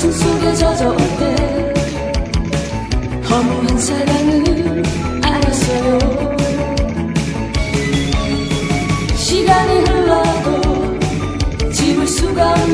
가슴 속에 젖어올 때 허무한 사랑을 알았어요. 시간이 흘러도 지울 수가 없는